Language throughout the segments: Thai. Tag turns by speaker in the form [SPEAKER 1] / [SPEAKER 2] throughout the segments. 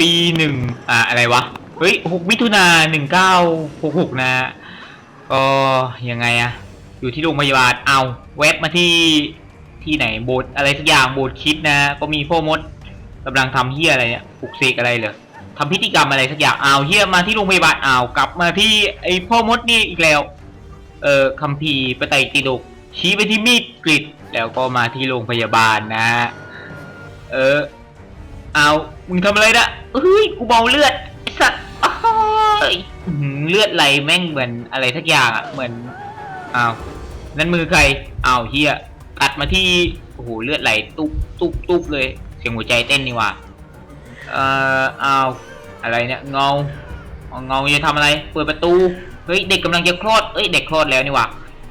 [SPEAKER 1] ปีหนึ่งอ่าอะไรวะ เฮ้ยหกมิถุนาหนึ่งเก้าหกหกนะก็ยังไงอะอยู่ที่โรงพยาบาลเอาแวบมาที่ที่ไหนโบสถ์อะไรสักอย่างโบสถ์คิดนะ ก็มีพ่อมดกำลังทำเฮียอะไรเนี่ยปลุกเสกอะไรเหรอทำพิธีกรรมอะไรสักอย่างเอาเฮียมาที่โรงพยาบาลเอากลับมาที่ไอ้พ่อมดนี่อีกแล้ว เอ่อคัมภีร์ปไตรปิฎกชี้ไปที่มีดกริดแล้วก็มาที่โรงพยาบาลนะ เออ เอามึงทำอะไรนะเฮ้ย กูเมาเลือดไอ้สัตว์อ้ายอื้อหือเลือดไหลแม่งเหมือนอะไรทักอย่างอะ เหมือน อ้าว นั่นมือใคร อ้าวเฮียกัดมาที่ โอ้โห เลือดไหลตุ๊บตุ๊บตุ๊บเลย เสียงหัวใจเต้นนี่หว่า เอ่อ อ้าว อะไรเนี่ย เงาเอาเงาจะทำอะไร เปิดประตู เฮ้ย เด็กกำลังจะคลอด เอ้ย เด็กคลอดแล้วนี่หว่า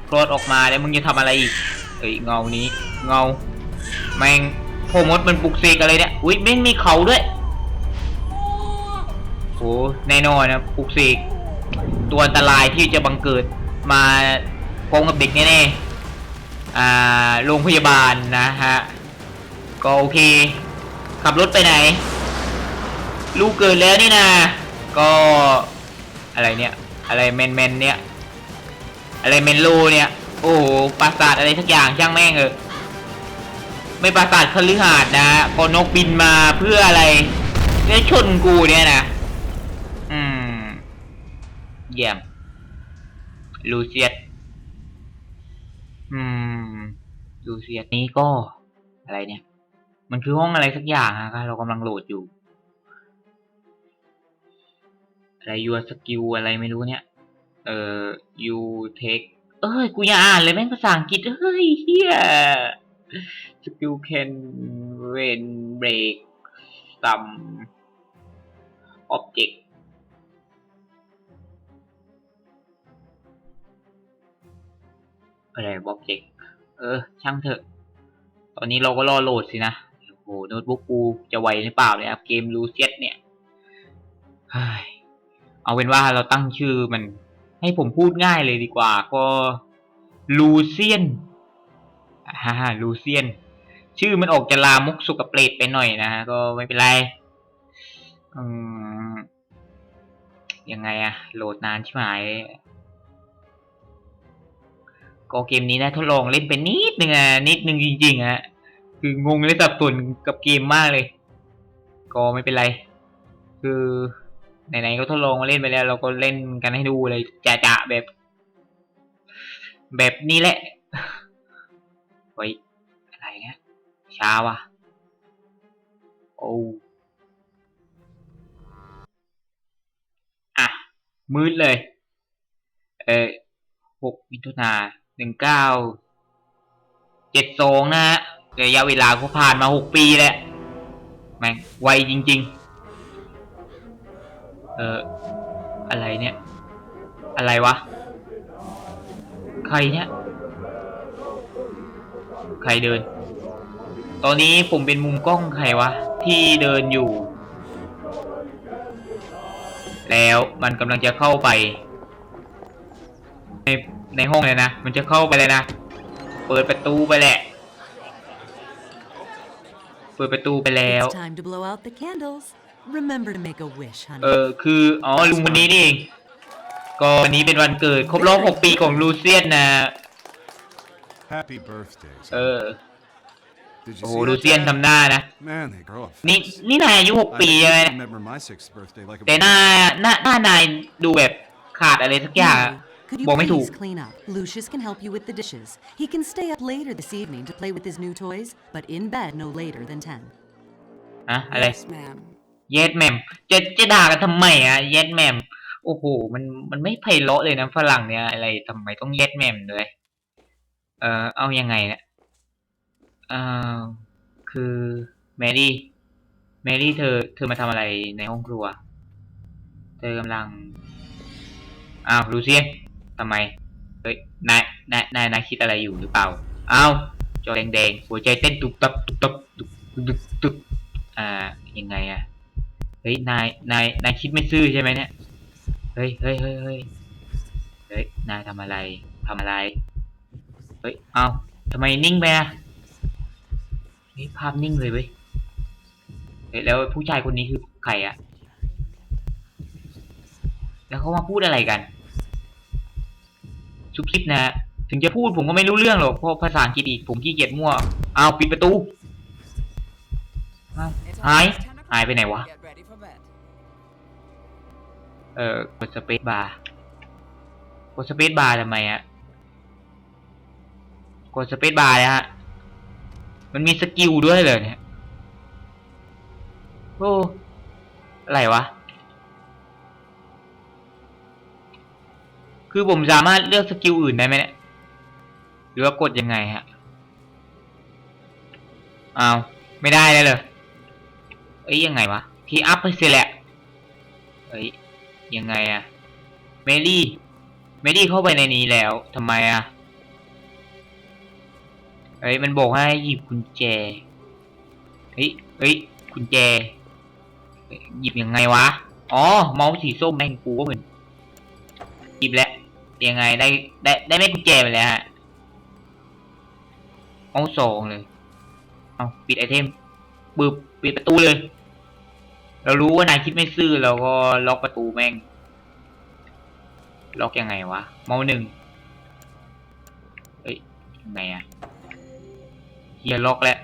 [SPEAKER 1] คลอดออกมาแล้วมึงจะทำอะไรอีกเฮ้ย เงานี้ เงา แม่ง โพมดมันปลุกเสกอะไรเนี่ย อุ้ยแม่มีเขาด้วยโหแน่นอนนะปลุกเสกตัวอันตรายที่จะบังเกิดมาพงกับเด็กแน่ๆอ่าโรงพยาบาลนะฮะ ก็โอเค ขับรถไปไหน ลูกเกิดแล้วนี่นะก็อะไรเนี่ย อะไรแมนแมนเนี่ย อะไรเมนโลเนี่ย โอ้โหปราสาทอะไรทักอย่างช่างแม่งเออ ไม่ปราสาทคฤหาสน์นะพอนกบินมาเพื่ออะไรเพื่อชนกูเนี่ยนะ อืม เยี่ยม ลูเซียสอืม ลูเซียสนี้ก็ อะไรเนี่ย มันคือห้องอะไรสักอย่างอะครเรากำลังโหลดอยู่ อะไรยูสกิลอะไรไม่รู้เนี่ย เอ่อ you take เอ้ย กูอย่าอ่านเลยแม่งภาษาอังกฤษเฮ้ยเฮีย skill can when break some object อะไร object เออ ช่างเถอะ ตอนนี้เราก็รอโหลดสินะ โอ้โหโน้ตบุ๊กกูจะไวหรือเปล่าเนี่ยเกมลูเซียสเนี่ยเอาเป็นว่าเราตั้งชื่อมันให้ผมพูดง่ายเลยดีกว่าก็ลูเซียน ฮ่าลูเซียน ชื่อมันออกจะลามกสุกเปรตไปหน่อยนะฮะก็ไม่เป็นไรอยังไงอะโหลดนานใช่ไหมก็เกมนี้นะทดลองเล่นไปนิดนึงอะนิดนึงจริงๆอะคืองงและสับสนกับเกมมากเลย ก็ไม่เป็นไร คือไหนๆก็ทดลองเล่นไปแล้ว เราก็เล่นกันให้ดูเลยจะๆแบบ แบบนี้แหละ ฮ้ย อะไรเนี่ยช้าวะโอ้อะมืดเลย เออหกมิถุนาหนึ่งเก้าเจ็ดสองนะฮะระยะเวลาก็ผ่านมาหกปีแล้วแม่งไวจริง ๆ เอออะไรเนี่ย อะไรวะ ใครเนี่ย ใครเดิน ตอนนี้ผมเป็นมุมกล้องใครวะ ที่เดินอยู่ แล้วมันกำลังจะเข้าไป ในในห้องเลยนะ มันจะเข้าไปเลยนะ เปิดประตูไปแหละ เปิดประตูไปแล้ว
[SPEAKER 2] It's time to blow out the candles. Remember to make a wish,
[SPEAKER 1] เอ
[SPEAKER 2] honey.
[SPEAKER 1] อคือ อ๋อลุงคนนี้นี่เองก็วันนี้เป็นวันเกิด ครบรอบหกปีของลูเซียนนะ
[SPEAKER 3] Happy birthday.
[SPEAKER 1] เอ
[SPEAKER 3] son.
[SPEAKER 1] อ
[SPEAKER 3] Did you
[SPEAKER 1] โอ้โห
[SPEAKER 3] see
[SPEAKER 1] ลู
[SPEAKER 3] that
[SPEAKER 1] เซียน
[SPEAKER 3] guy?
[SPEAKER 1] ทำหน้านะ
[SPEAKER 3] Man, they grow up.
[SPEAKER 1] นี่
[SPEAKER 3] fast.
[SPEAKER 1] นี่นายอายุหก
[SPEAKER 3] I
[SPEAKER 1] ปีใช่ไหม
[SPEAKER 3] remember my sixth birthday like it
[SPEAKER 1] แต่
[SPEAKER 3] was
[SPEAKER 1] หน้าหน้าหน้านายดูแบบขาดอะไรสักอย่างอะ
[SPEAKER 2] Lily, could you
[SPEAKER 1] บอกไม่ถูก
[SPEAKER 2] please clean up? Lucius can help you with the dishes. He can stay up later this evening to play with his new toys, but in bed no later than 10.
[SPEAKER 1] อะอะไร
[SPEAKER 2] Yes, ma'am.
[SPEAKER 1] เยดแมมจะจะด่ากันทำไมอะเยดแมม โอ้โห มันมันไม่ไพเราะเลยนะฝรั่งเนี่ยอะไรทำไมต้องเยดแมมด้วย เออเอายังไงเนี่ยเออคือแมรี่แมรี่เธอ เธอมาทำอะไรในห้องครัว เธอกำลัง อ้าวลูเซียนทำไม เฮ้ย นาย นาย นายนายคิดอะไรอยู่หรือเปล่า อ้าวจอแดงๆ หัวใจเต้นตุบตับตุบตับตุบตุบตุบอ่า ยังไงอะเฮ้ย นาย นาย นายคิดไม่ซื่อใช่ไหมเนี่ย เฮ้ยเฮ้ยเฮ้ยเฮ้ย เฮ้ย นายทำอะไร ทำอะไร เฮ้ย เอาทำไมนิ่งไปอะเฮ้ยภาพนิ่งเลยเว้ยเอ๊ะแล้วผู้ชายคนนี้คือใครอะแล้วเขามาพูดอะไรกันซุบซิบนะฮะถึงจะพูดผมก็ไม่รู้เรื่องหรอกเพราะภาษาอังกฤษอีกผมขี้เกียจมั่วเอาวปิดประตูอ้าวหายหายไปไหนวะ
[SPEAKER 4] Get ready for bed.
[SPEAKER 1] เออกดสเปซบาร์กดสเปซบาร์ทำไมอะ กดสเปซบาร์นะฮะ มันมีสกิลด้วยเลยเนี่ย โอ้ อะไรวะ คือผมสามารถเลือกสกิลอื่นได้ไหมเนี่ย หรือว่ากดยังไงฮะอ้าวไม่ได้เลยเลยเอ้ยยังไงวะ ทีอัพไปเสียแหละ เอ้ยยังไงอะเมลี่ เมลี่เข้าไปในนี้แล้วทำไมอะ เอ้ยมันบอกให้หยิบกุญแจ เฮ้ยเฮ้ยกุญแจ หยิบยังไงวะ อ๋อ เมาส์สีส้มแม่งกูก็เหมือน หยิบแล้วยังไงได้ได้ได้แม่กุญแจไปแล้วฮะเมาส์สองเลย เอาปิดไอเทมบึบปิดประตูเลย เรารู้ว่านายคิดไม่ซื่อเราก็ล็อกประตูแม่ง ล็อกยังไงวะ เมาส์หนึ่งเอ้ยยังไงอะ เฮียล็อกแล้ว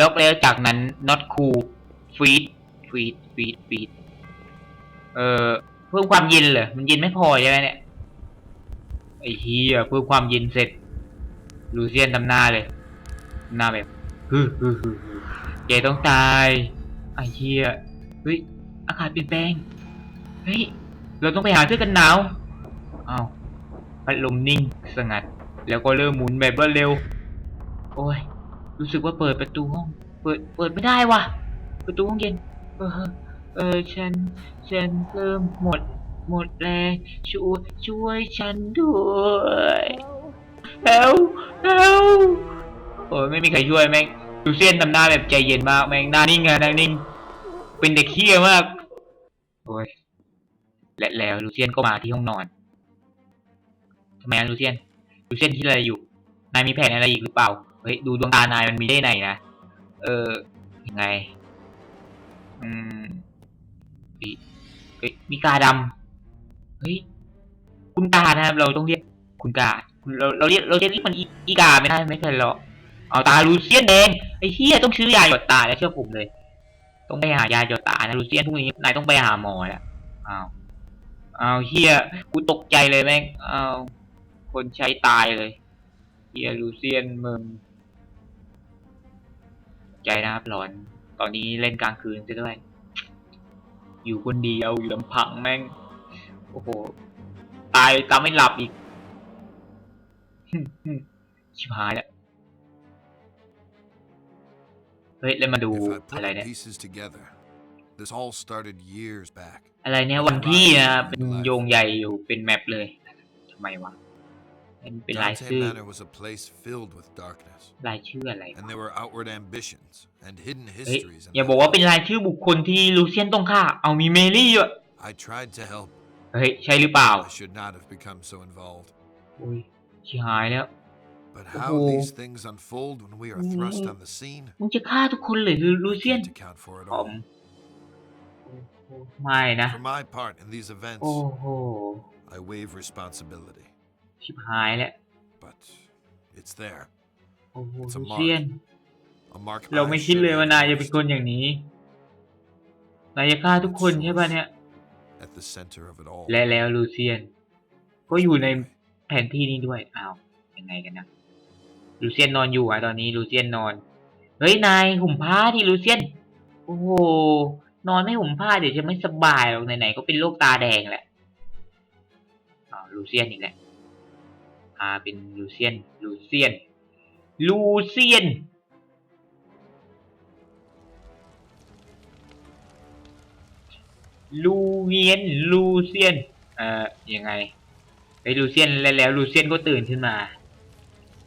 [SPEAKER 1] ล็อกแล้วจากนั้น not cool feed feed feed feed เอ่อเพิ่มความเย็นเหรอมันเย็นไม่พอใช่ไหมเนี่ยไอ้เฮียเพิ่มความเย็นเสร็จลูเซียนทำหน้าเลยหน้าแบบฮึฮึฮึฮึแกต้องตายไอ้เฮียเฮ้ยอากาศเปลี่ยนแปลงเฮ้ยเราต้องไปหาเสื้อกันหนาวอ้าวพัดลมนิ่งสงัด แล้วก็เริ่มหมุนแบบรวดเร็ว โอ้ย รู้สึกว่าเปิดประตูห้อง เปิด เปิดไม่ได้ว่ะ ประตูห้องเย็น เออ เออ ฉัน ฉันเริ่มหมด หมดแรงช่วย ช่วยฉันด้วยเฮลเฮลโอ้ยไม่มีใครช่วยแม่งดูเซียนทำหน้าแบบใจเย็นมากแม่งหน้านิ่งอะหน้านิ่ง เป็นเด็กเฮี้ยมาก โอ้ย และแล้วลูเซียนก็มาที่ห้องนอนทำไมลูเซียนลูเซียนคิดอะไรอยู่ นายมีแผนอะไรอีกหรือเปล่า เฮ้ยดูดวงตานายมันมีได้ไหนนะ เออยังไง อืมเฮ้ยเฮ้ยมีกาดำเฮ้ยคุณกานะครับ เราต้องเรียกคุณกาเราเราเรียกเราจะเรียกมันอีอีกาไม่ได้ไม่ใช่หรอกเอาตาลูเซียนแดงไอ้เหี้ยต้องซื้อยาหยดตาแล้วเชื่อผมเลย ต้องไปหายาหยดตานะลูเซียนพรุ่งนี้นายต้องไปหาหมอแล้วอ้าวอ้าวเฮียกูตกใจเลยแม่งอ้าวคนใช้ตายเลยเฮียลูเซียนมึง ใจนะครับหลอน ตอนนี้เล่นกลางคืนซะด้วย อยู่คนเดียวอยู่ลำพังแม่ง โอ้โห ตายตามไม่หลับอีก ชิบหายแล้วเฮ้ยแล้วมาดู
[SPEAKER 3] If I
[SPEAKER 1] อะ
[SPEAKER 3] put
[SPEAKER 1] ไร
[SPEAKER 3] the
[SPEAKER 1] เนี่ย
[SPEAKER 3] pieces together, this all started years back.
[SPEAKER 1] อะไรเนี่ยวันที่นะเป็นโยงใหญ่อยู่เป็นแมปเลยทำไมวะ เป็นเป็นราย
[SPEAKER 3] Dante
[SPEAKER 1] ชื่อ
[SPEAKER 3] Manor was a place filled with darkness,
[SPEAKER 1] รายชื่ออะไร
[SPEAKER 3] and there were outward ambitions and hidden
[SPEAKER 1] เฮ้ย
[SPEAKER 3] histories. in
[SPEAKER 1] อย่า
[SPEAKER 3] that
[SPEAKER 1] บอกว่าเป็นรายชื่อบุคคลที่ลูเซียนต้องฆ่า เอามีเมลี่ด้วย
[SPEAKER 3] I tried to help.
[SPEAKER 1] เฮ้ย ใช่หรือเปล่า
[SPEAKER 3] I should not have become so involved.
[SPEAKER 1] อุ้ยชิบหายแล้ว
[SPEAKER 3] But how
[SPEAKER 1] Oh.
[SPEAKER 3] these things unfold when we are thrust on the scene,
[SPEAKER 1] มึงจะฆ่าทุกคนเลยหรือลู
[SPEAKER 3] I
[SPEAKER 1] เซียน
[SPEAKER 3] can't account for it
[SPEAKER 1] ผม
[SPEAKER 3] all.
[SPEAKER 1] ไม่นะ
[SPEAKER 3] For my part in these events,
[SPEAKER 1] โอ้โห
[SPEAKER 3] I waive responsibility.
[SPEAKER 1] ชิบหายแล้ว
[SPEAKER 3] But it's there.
[SPEAKER 1] โอ้โห
[SPEAKER 3] It's a
[SPEAKER 1] ลู
[SPEAKER 3] mark.
[SPEAKER 1] เซียน
[SPEAKER 3] A mark
[SPEAKER 1] เรา
[SPEAKER 3] I
[SPEAKER 1] ไม่คิด
[SPEAKER 3] should
[SPEAKER 1] เลย
[SPEAKER 3] have
[SPEAKER 1] ว่านายจะเป็นคน
[SPEAKER 3] used
[SPEAKER 1] อย่างนี้ นายจะฆ่าทุกคนใช่ป่ะเนี่ย
[SPEAKER 3] at the center of it all.
[SPEAKER 1] และแล้วลูเซียน ก็อยู่ในแผนที่นี้ด้วย อ้าว ยังไงกันนะ ลูเซียนนอนอยู่อะตอนนี้ลูเซียนนอน เฮ้ย นายห่มผ้าที่ลูเซียน โอ้โห นอนไม่ห่มผ้าเดี๋ยวจะไม่สบายหรอกไหนๆก็เป็นโรคตาแดงแหละอ้าวลูเซียนอีกแล้ว พาเป็นลูเซียนลูเซียนลูเซียนลูเวียนลูเซียนเอ่อยังไงไอ้ยลูเซียนแล้วแล้วลูเซียนก็ตื่นขึ้นมา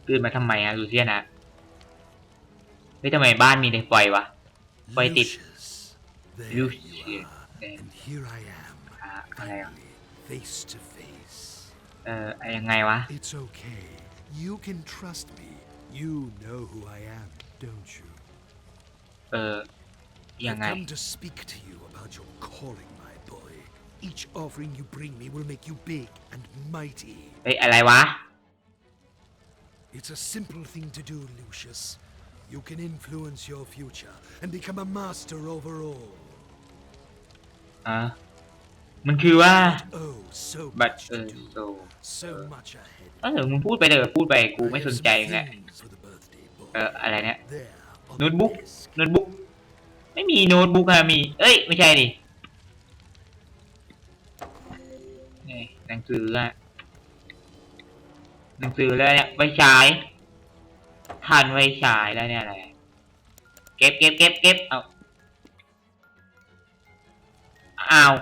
[SPEAKER 1] ตื่นมาทำไมอะลูเซียนอะเฮ้ยทำไมบ้านมีแต่ไฟวะไฟติด
[SPEAKER 5] There
[SPEAKER 1] Lucius,
[SPEAKER 5] you are.
[SPEAKER 1] then.
[SPEAKER 5] And here I am,
[SPEAKER 1] อ่าอะไรอะ เอ่อยังไงวะ
[SPEAKER 5] It's okay. You can trust me. You know who I am, don't you?
[SPEAKER 1] เออ ยัง
[SPEAKER 5] I've
[SPEAKER 1] ไง
[SPEAKER 5] come to speak to you about your calling, my boy. Each offering you bring me will make you big and mighty.
[SPEAKER 1] เฮ้ย อะไรวะ
[SPEAKER 5] It's a simple thing to do, Lucius. You can influence your future and become a master over all.
[SPEAKER 1] อ่ะ มันคือว่า
[SPEAKER 5] Oh, so
[SPEAKER 1] บัต
[SPEAKER 5] much
[SPEAKER 1] เอ
[SPEAKER 5] to
[SPEAKER 1] อ
[SPEAKER 5] do.
[SPEAKER 1] โซ
[SPEAKER 5] So much ahead.
[SPEAKER 1] เออมึงพูดไปเถอะพูดไปกูไม่
[SPEAKER 5] I
[SPEAKER 1] ส
[SPEAKER 5] have
[SPEAKER 1] น
[SPEAKER 5] some
[SPEAKER 1] ใจเองแหละ
[SPEAKER 5] things for the birthday boy.
[SPEAKER 1] เอออะไรเนี่ย
[SPEAKER 5] There, on
[SPEAKER 1] โน้ต
[SPEAKER 5] the
[SPEAKER 1] บุ๊ก
[SPEAKER 5] desk.
[SPEAKER 1] โน้ตบุ๊กไม่มีโน้ตบุ๊กอะมี เอ้ย ไม่ใช่ดินี่หนังสืออะหนังสือแล้วเนี่ยไฟฉายทันไฟฉายแล้วเนี่ยอะไร เก็บเก็บเก็บเก็บเอาอ้าว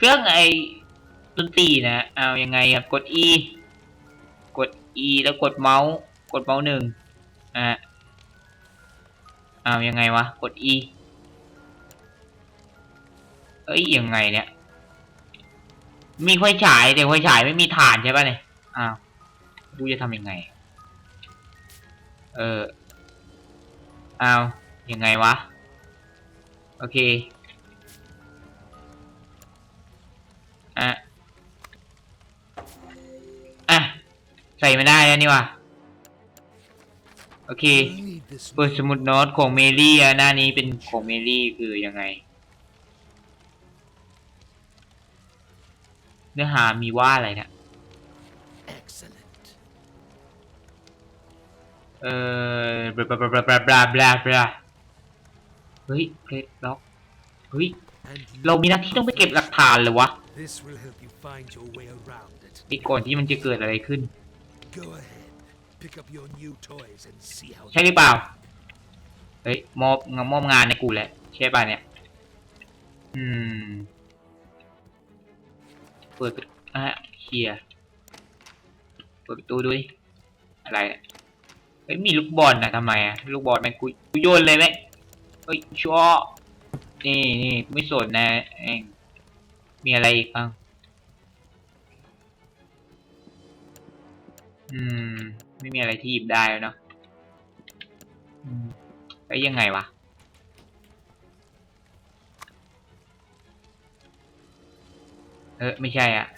[SPEAKER 1] เครื่องไอ้ดนตรีนะ เอายังไงครับกด E กด E แล้วกดเมาส์ กดเมาส์หนึ่งอะอ้ายังไงวะ กด E เอ้ยยังไงเนี่ย มีไฟฉายแต่ไฟฉายไม่มีฐานใช่ป่ะเนี่ย อ้าวกูจะทำยังไง เอออ้าวยังไงวะ โอเค ใส่ไม่ได้แล้วนี่วะโอเค
[SPEAKER 5] You'll need this
[SPEAKER 1] เปิดสมุดโน้ตของเมลี่อะหน้านี้เป็นของเมลี่คือยังไง เนื้อหามีว่าอะไรเนี่ย
[SPEAKER 5] Excellent.
[SPEAKER 1] เออบลาบลาบลาบลาบลาบลาบลาเฮ้ยเกรดล็อกเฮ้ย
[SPEAKER 5] And you
[SPEAKER 1] เรามีหน้าที่ต้องไปเก็บหลักฐานเหรอวะ
[SPEAKER 5] This will help you find your way around it.
[SPEAKER 1] ไอ้ก่อนที่มันจะเกิดอะไรขึ้น
[SPEAKER 5] Go ahead, pick up your new toys and see how
[SPEAKER 1] ใช่หรือเปล่า เฮ้ยมอบมอบงานในกูแหละใช่ป่ะเนี่ย อืม เปิดประตูอะเคลียร์เปิดประตูดูดิ อะไรอะเฮ้ยมีลูกบอลนะทำไมอะลูกบอลแม่งกูกูโยนเลยไหมเฮ้ยชัวนี่นี่ไม่สนนะเองมีอะไรอีกบ้าง อืม ไม่มีอะไรที่หยิบได้แล้วเนาะอืมแล้วยังไงวะ เออไม่ใช่อะ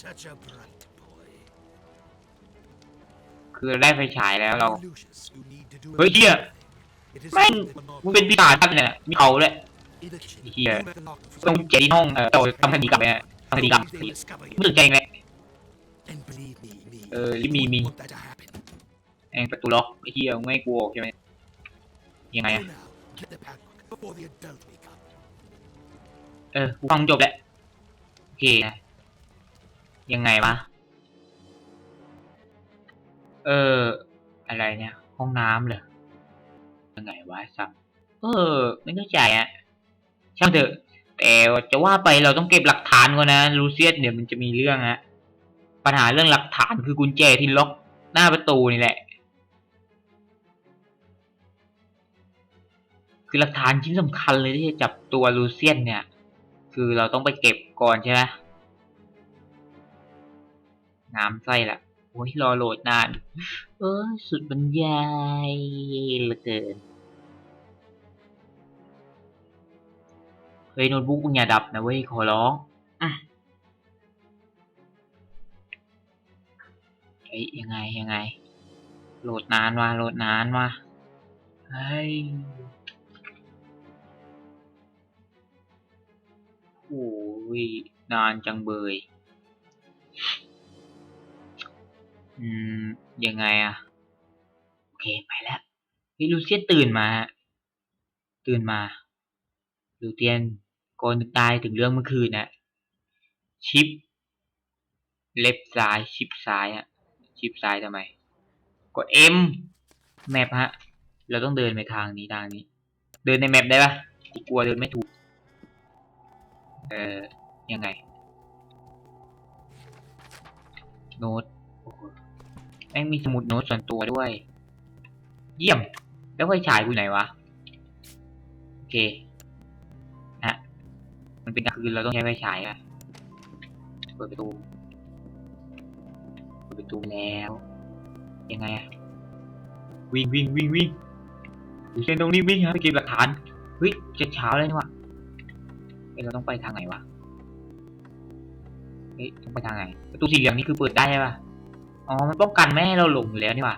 [SPEAKER 5] Such a bright boy.
[SPEAKER 1] คือเราได้ไฟฉายแล้วเรา
[SPEAKER 5] Lucius, you need to do
[SPEAKER 1] เฮ้ยเฮีย
[SPEAKER 5] It is
[SPEAKER 1] แม่ง
[SPEAKER 5] that one
[SPEAKER 1] มึงเป็นปีศาจตั้งเนี่ยมีเขาเลย
[SPEAKER 5] in the kitchen.
[SPEAKER 1] Here.
[SPEAKER 5] You better lock the
[SPEAKER 1] ต้อง
[SPEAKER 5] front
[SPEAKER 1] เจที่ห้องเออเราทำคดีกลับไปอะทำคดีกลับ
[SPEAKER 5] Believe they'll discover you.
[SPEAKER 1] ไม่สนใจเลย เออรีบมีมี
[SPEAKER 5] want that to happen.
[SPEAKER 1] เองประตูล็อกไอ้เหี้ยมึงไม่กูออกใช่ไหมยังไงอะเออฟังจบแล้วโอเคนะยังไงวะ เออ อะไรเนี่ย ห้องน้ำเหรอยังไงวะซัมเออ ไม่เข้าใจอะช่างเถอะแต่จะว่าไปเราต้องเก็บหลักฐานก่อนนะลูเซียสเดี๋ยวมันจะมีเรื่องฮะ ปัญหาเรื่องหลักฐานคือกุญแจที่ล็อกหน้าประตูนี่แหละ คือหลักฐานชิ้นสำคัญเลยที่จะจับตัวลูเซียนเนี่ย คือเราต้องไปเก็บก่อนใช่ไหมน้ำไส้ละโอ้ยรอโหลดนาน เออสุดบรรยายเหลือเกิน เฮ้ยโน้ตบุ๊กมึงอย่าดับนะเว้ยขอร้อง อะ เฮ้ยยังไงยังไง โหลดนานว่ะโหลดนานว่ะเฮ้ยโอ้ยนานจังเบย อืม ยังไงอะโอเค ไปแล้วเฮ้ยลูเซียนตื่นมา ตื่นมาลูเตียนก่อนตายถึงเรื่องเมื่อคืนนะชิป เล็บซ้าย ชิปซ้ายอะ ชิปซ้ายทำไม กด M แมปฮะ เราต้องเดินไปทางนี้ทางนี้ เดินในแมปได้ปะกูกลัวเดินไม่ถูก เอ่อ ยังไง โน้ตโอ้โหแม่งมีสมุดโน้ตส่วนตัวด้วย เยี่ยม แล้วไฟฉายกูไหนวะ โอเคนะมันเป็นกลางคืนเราต้องใช้ไฟฉายอะเปิดประตู ตูแล้ว ยังไงอะวิ่งวิ่งวิ่งวิ่งดูเช่นตรงนี้วิ่งฮะไปเก็บหลักฐานเฮ้ยจะเช้าแล้วนี่วะเอ้เราต้องไปทางไหนวะเฮ้ยต้องไปทางไหนประตูสี่เหลืองนี่คือเปิดได้ใช่ปะอ๋อมันป้องกันไม่ให้เราหลงอยู่แล้วนี่ว่า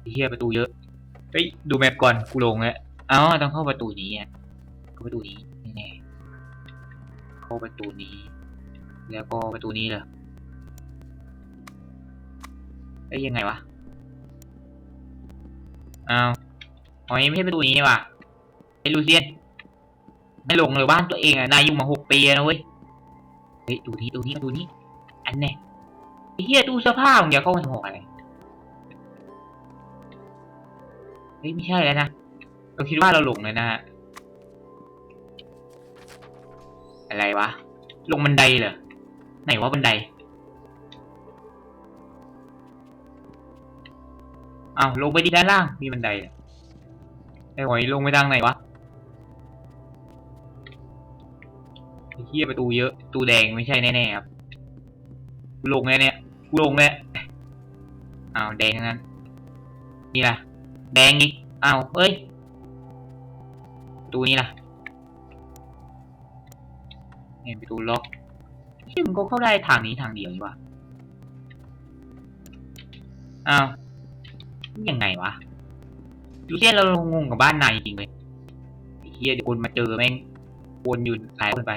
[SPEAKER 1] ไอ้เฮียประตูเยอะเฮ้ยดูแมปก่อนกูหลงแล้วอ๋อต้องเข้าประตูนี้อะเข้าประตูนี้แน่เข้าประตูนี้ แล้วก็ประตูนี้เหรอเอ้ยยังไงวะอ้าวอ๋อยังไม่ใช่ประตูนี้นี่ว่ะไอ้ลูเซียนไม่หลงเลยบ้านตัวเองอะนายอยู่มาหกปีนะเว้ยเฮ้ยดูนี้ดูนี้ดูนี้ อันเนี้ยไอ้เหี้ยตู้เสื้อผ้าของเดี๋ยวเข้ามาทำหอกอะไรเฮ้ยไม่ใช่แล้วนะเราคิดว่าเราหลงเลยนะฮะอะไรวะ ลงบันไดเหรอ ไหนว่าบันได อ้าวลงไปที่ด้านล่าง มีบันไดไอ้หอยลงไปทางไหนวะไอ้เหี้ยประตูเยอะประตูแดงไม่ใช่แน่ๆครับลงแล้วเนี่ยกูลงแล้วอ้าวแดงนั้นนี่ล่ะ แดงอีกอ้าวเอ้ยประตูนี้ล่ะเนี่ยประตูล็อก ชื่มันก็เข้าได้ทางนี้ทางเดียวนี่วะอ้าวยังไงวะดูเชี่ยเรางงกับบ้านในจริงเลยไอ้เฮียเดี๋ยวคนมาเจอแม่งวนอยู่หลายคนไป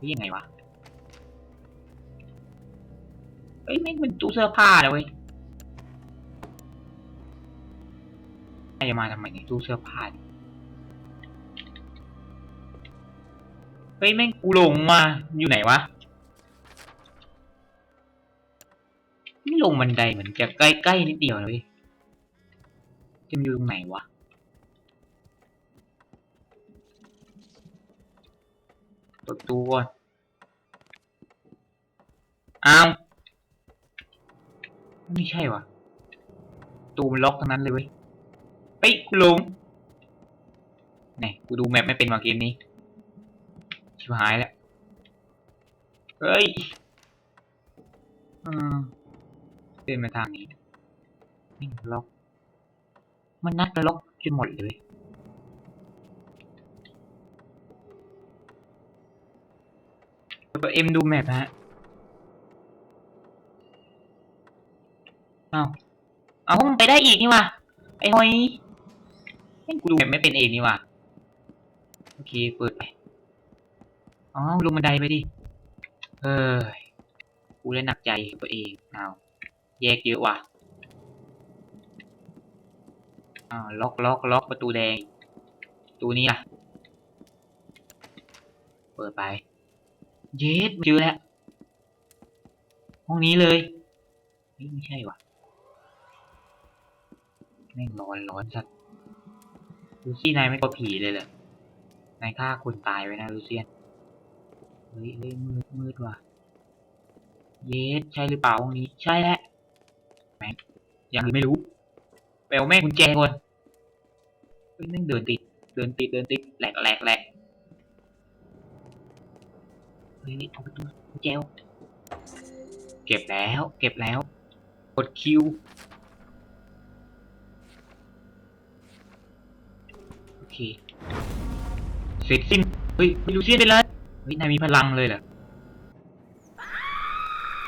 [SPEAKER 1] นี่ยังไงวะเอ้ยแม่งเป็นตู้เสื้อผ้าเลยเว้ยจะมาทำไมเนี่ยตู้เสื้อผ้า ฮ้ยแม่งกูหลงมาอยู่ไหนวะไม่ลงบันไดเหมือนจะใกล้ๆนิดเดียวเลยจะมีอยู่ตรงไหนวะประตูก่อนอ้าวไม่ใช่วะตูมันล็อกทั้งนั้นเลยเว้ยเฮ้ยกูลงไหนกูดูแมปไม่เป็นว่ะเกมนี้ ชิบหายแล้ว เฮ้ยเป็นมาทางนี้นี่ล็อก มันนัดล็อกจนหมดเลยตัวเอ็มดูแมปฮะเอาเอามันไปได้อีกนี่ว่ะไอ้หอยเฮ้ยกูดูแมปไม่เป็นเองนี่ว่ะโอเค เปิดไป อ๋อลงบันไดไปดิ เออกูเล่นหนักใจกับตัวเองเอาแยกเยอะว่ะอ้าล็อกล็อกล็อกประตูแดงประตูนี้ล่ะ เปิดไป เย็ดเจอแล้ว ห้องนี้เลยเฮ้ยไม่ใช่ว่ะแม่งร้อนร้อนสัตว์ลูซี่นายไม่กลัวผีเลยเหรอนายฆ่าคนตายไว้นะลูเซียน เฮ้ยเฮ้ยมืดมืดว่ะ เยสใช่หรือเปล่าห้องนี้ ใช่แหละแม่งยังหรือไม่รู้ไปเอาแม่กุญแจก่อนเฮ้ยแม่งเดินติด เดินติด เดินติด แหลกแหลกแหลกเฮ้ยเอาไปตัวกุญแจเก็บแล้ว เก็บแล้ว กดคิวโอเคเสร็จสิ้น เฮ้ยไม่รู้เสียเป็นไร เฮ้ยนายมีพลังเลยเหรอ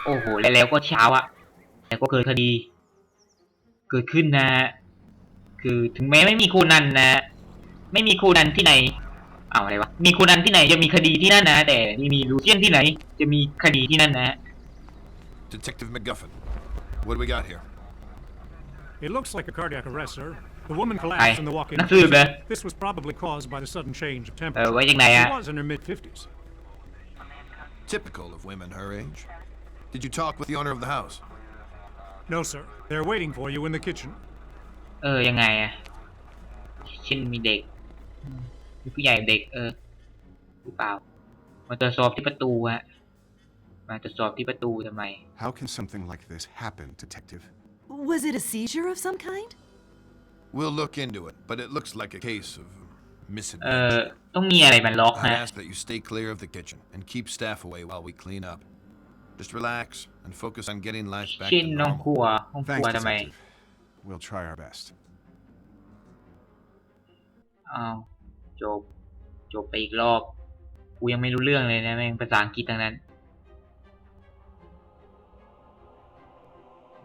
[SPEAKER 1] โอ้โหแล้วแล้วก็เช้าอะแล้วก็เกิดคดี เกิดขึ้นนะ คือถึงแม้ไม่มีโคนันนะ ไม่มีโคนันที่ไหน เอาอะไรวะ มีโคนันที่ไหนจะมีคดีที่นั่นนะ แต่นี่มีลูเซียนที่ไหน จะมีคดีที่นั่นนะ
[SPEAKER 3] Detective McGuffin, what do we got here?
[SPEAKER 4] It looks like a cardiac arrest, sir. The woman
[SPEAKER 1] Aye.
[SPEAKER 4] collapsed in the walk-in.
[SPEAKER 1] Not too bad.
[SPEAKER 4] This was probably caused by the sudden change of
[SPEAKER 1] เออ
[SPEAKER 4] temperature.
[SPEAKER 1] ไว้ยังไง
[SPEAKER 4] She
[SPEAKER 1] อะ
[SPEAKER 4] was in her mid-50s.
[SPEAKER 3] Typical of women her age. Did you talk with the owner of the house?
[SPEAKER 4] No, sir. They're waiting for you in the kitchen.
[SPEAKER 1] เออ ยังไงอะเช่นมีเด็กอืมมีผู้ใหญ่เด็ก เออ หรือเปล่า มาตรวจสอบที่ประตูฮะ มาตรวจสอบที่ประตูทำไม
[SPEAKER 6] How can something like this happen, Detective?
[SPEAKER 2] Was it a seizure of some kind?
[SPEAKER 3] We'll look into it, but it looks like a case of
[SPEAKER 1] เออ
[SPEAKER 3] misadventure.
[SPEAKER 1] ต้องมีอะไรมันล็อก
[SPEAKER 3] I'd
[SPEAKER 1] ฮะ
[SPEAKER 3] ask that you stay clear of the kitchen and keep staff away while we clean up. Just relax and focus on getting life back
[SPEAKER 1] เช่น
[SPEAKER 3] to
[SPEAKER 1] น้องค
[SPEAKER 3] normal.
[SPEAKER 1] รัวห้องครัว
[SPEAKER 6] Thanks,
[SPEAKER 1] ทำไม
[SPEAKER 6] Detective. we'll try our best.
[SPEAKER 1] อ้าวจบ จบไปอีกรอบ กูยังไม่รู้เรื่องเลยนะแม่งภาษาอังกฤษทั้งนั้น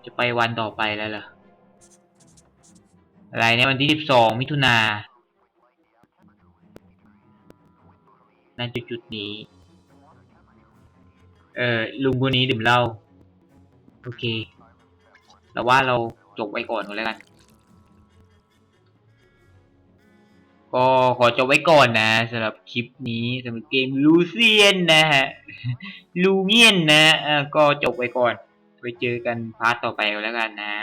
[SPEAKER 1] จะไปวันต่อไปแล้วเหรออะไรเนี่ยวันที่สิบสองมิถุนา ณจุดจุดนี้ เออลุงคนนี้ดื่มเหล้าโอเคแต่ว่าเราจบไว้ก่อนก็แล้วกัน ก็ขอจบไว้ก่อนนะสำหรับคลิปนี้สำหรับเกมลูเซียนนะฮะลูเมียนนะก็จบไว้ก่อน ไปเจอกันพาร์ทต่อไปก็แล้วกันนะ